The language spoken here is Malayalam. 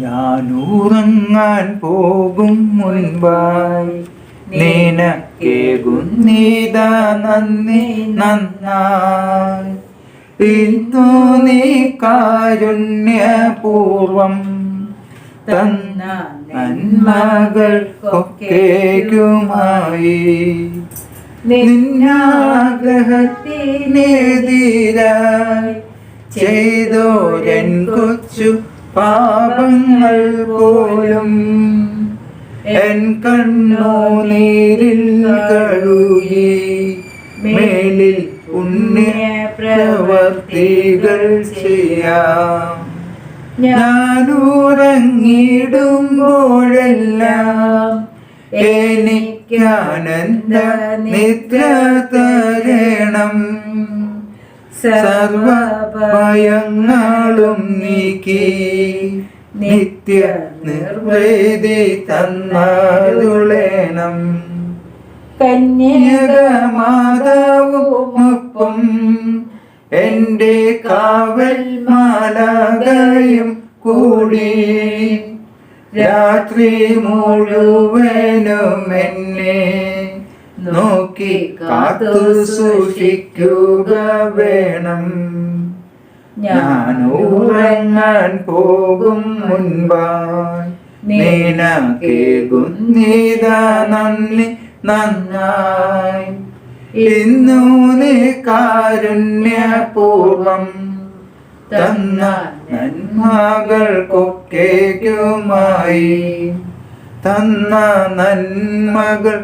ഞാൻ ഉറങ്ങാൻ പോകും മുൻപായി. നിനക്കേകുന്നീതാ നന്ദി നന്നായി. ഇന്നു നീ കാരുണ്യപൂർവം തന്ന നന്മകൾക്കൊക്കേക്കുമായി നിന്നാഗ്രഹത്തിനെതിരായി ചെയ്തോരൻ കൊച്ചു പാപങ്ങൾ പോലും എൻ കണ്ണോ നേരിൽ കഴുകി മേലിൽ പുണ്യ പ്രവർത്തികൾ ചെയ്യാം. ഞാനുറങ്ങിടുമ്പോഴെല്ലാം എനിക്കാനന്ദ നിദ്ര തരണം. സർവഭയങ്ങളും നീക്കി നിത്യ നിർവേദി തന്നാളുളേണം കന്യകമാതാവും കന്യകമാതാവുമൊപ്പം എന്റെ കാവൽ മാലാകയും കൂടി. രാത്രി മുഴുവനും എന്നെ നോക്കി കാത്തു സൂക്ഷിക്കുക വേണം. ഞാൻ ഉറങ്ങാൻ പോകും മുൻപായി നീതാ നന്ദി നന്നായി. ഇന്നു നീ കാരുണ്യപൂർവം തന്ന നന്മകൾക്കൊക്കേക്കുമായി. തന്ന നന്മകൾക്കൊക്കേക്കുമായി